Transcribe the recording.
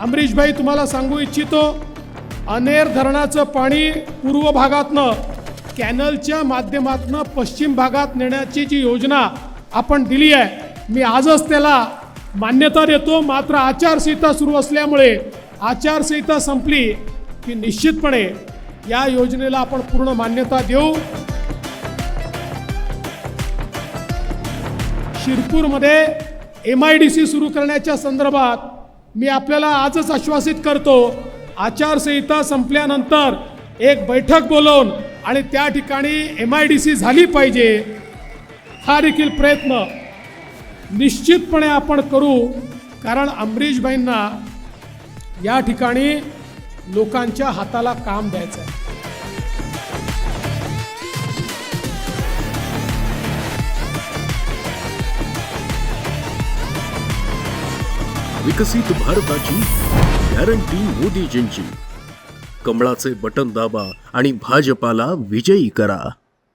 अमरीशभाई तुम्हाला सांगू इच्छितो अनेर धरणाचं पाणी पूर्व भागातनं कॅनलच्या माध्यमातनं पश्चिम भागात नेण्याची जी योजना आपण दिली आहे मी आजच त्याला मान्यता देतो. मात्र आचारसंहिता सुरू असल्यामुळे आचारसंहिता संपली की निश्चितपणे या योजनेला आपण पूर्ण मान्यता देऊ. शिरपूरमध्ये एम आय डी सी सुरू करण्याच्या संदर्भात मी आपल्याला आजच आश्वासित करतो आचारसंहिता संपल्यानंतर एक बैठक बोलवून आणि त्या ठिकाणी एम आय डी सी झाली पाहिजे हा देखील प्रयत्न निश्चितपणे आपण करू कारण अमरीशबाईंना या ठिकाणी लोकांच्या हाताला काम द्यायचं आहे. विकसित भारताची गॅरंटी मोदीजींची. कमळाचे बटन दाबा आणि भाजपाला विजयी करा.